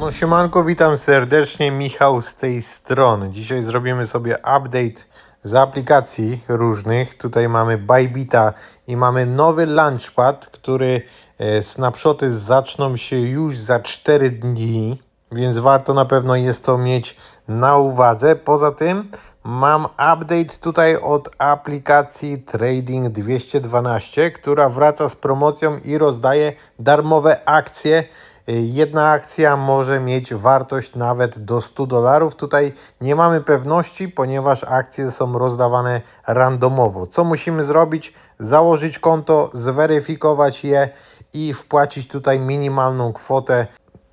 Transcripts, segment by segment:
No siemanko, witam serdecznie, Michał z tej strony. Dzisiaj zrobimy sobie update z aplikacji różnych. Tutaj mamy Bybita i mamy nowy Launchpad, który e, snapshoty zaczną się już za 4 dni, więc warto na pewno jest to mieć na uwadze. Poza tym mam update tutaj od aplikacji Trading 212, która wraca z promocją i rozdaje darmowe akcje. Jedna akcja może mieć wartość nawet do 100 dolarów. Tutaj nie mamy pewności, ponieważ akcje są rozdawane randomowo. Co musimy zrobić? Założyć konto, zweryfikować je i wpłacić tutaj minimalną kwotę.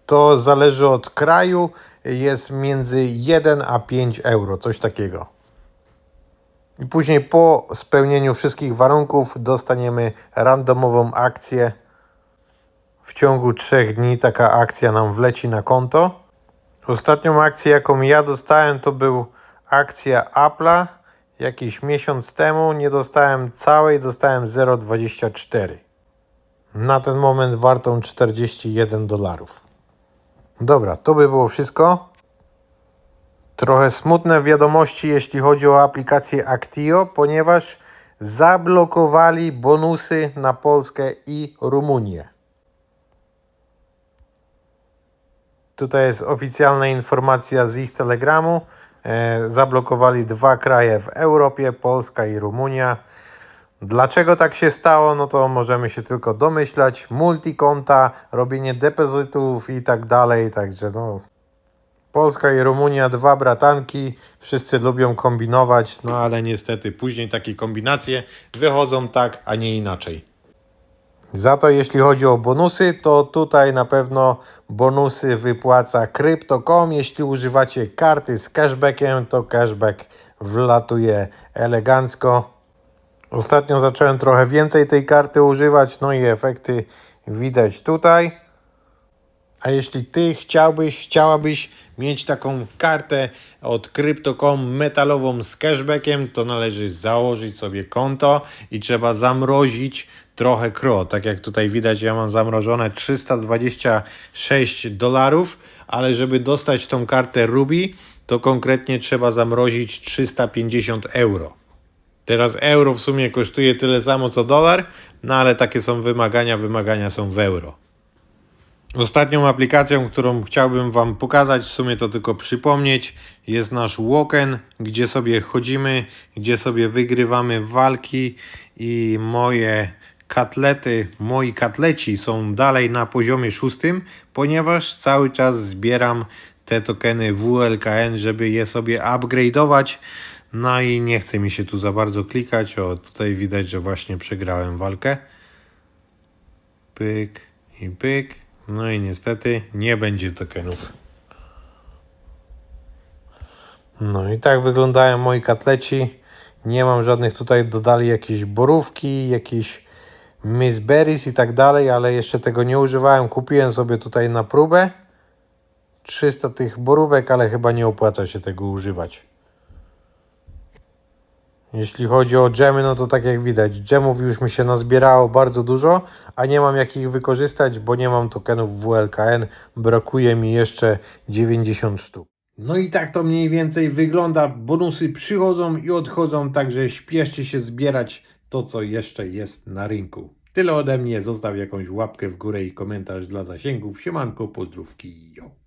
To zależy od kraju, jest między 1 a 5 euro, coś takiego. I później po spełnieniu wszystkich warunków dostaniemy randomową akcję. W ciągu 3 dni taka akcja nam wleci na konto. Ostatnią akcję, jaką ja dostałem, to był akcja Apple'a. Jakiś miesiąc temu nie dostałem całej, dostałem 0,24. Na ten moment wartą 41 dolarów. Dobra, to by było wszystko. Trochę smutne wiadomości, jeśli chodzi o aplikację Actio, ponieważ zablokowali bonusy na Polskę i Rumunię. Tutaj jest oficjalna informacja z ich telegramu. E, zablokowali dwa kraje w Europie, Polska i Rumunia. Dlaczego tak się stało? No to możemy się tylko domyślać. Multikonta, robienie depozytów i tak dalej. Także no, Polska i Rumunia, dwa bratanki, wszyscy lubią kombinować, no ale niestety później takie kombinacje wychodzą tak, a nie inaczej. Za to jeśli chodzi o bonusy, to tutaj na pewno bonusy wypłaca Crypto.com. Jeśli używacie karty z cashbackiem, to cashback wlatuje elegancko. Ostatnio zacząłem trochę więcej tej karty używać, no i efekty widać tutaj. A jeśli ty chciałbyś, chciałabyś mieć taką kartę od Crypto.com metalową z cashbackiem, to należy założyć sobie konto i trzeba zamrozić trochę kro. Tak jak tutaj widać, ja mam zamrożone 326 dolarów, ale żeby dostać tą kartę Ruby, to konkretnie trzeba zamrozić 350 euro. Teraz euro w sumie kosztuje tyle samo co dolar, no ale takie są wymagania, wymagania są w euro. Ostatnią aplikacją, którą chciałbym Wam pokazać, w sumie to tylko przypomnieć, jest nasz Woken, gdzie sobie chodzimy, gdzie sobie wygrywamy walki i moje katlety, moi katleci są dalej na poziomie szóstym, ponieważ cały czas zbieram te tokeny WLKN, żeby je sobie upgrade'ować. No i nie chce mi się tu za bardzo klikać. O, tutaj widać, że właśnie przegrałem walkę. Pyk i pyk. No i niestety nie będzie tokenów. No i tak wyglądają moi katleci. Nie mam żadnych tutaj dodali jakieś borówki, jakieś Miss Berries i tak dalej, ale jeszcze tego nie używałem. Kupiłem sobie tutaj na próbę 300 tych borówek, ale chyba nie opłaca się tego używać. Jeśli chodzi o dżemy, no to tak jak widać, dżemów już mi się nazbierało bardzo dużo, a nie mam jak ich wykorzystać, bo nie mam tokenów WLKN, brakuje mi jeszcze 90 sztuk. No i tak to mniej więcej wygląda. Bonusy przychodzą i odchodzą, także śpieszcie się zbierać to, co jeszcze jest na rynku. Tyle ode mnie, zostaw jakąś łapkę w górę i komentarz dla zasięgów. Siemanko, pozdrówki, jo.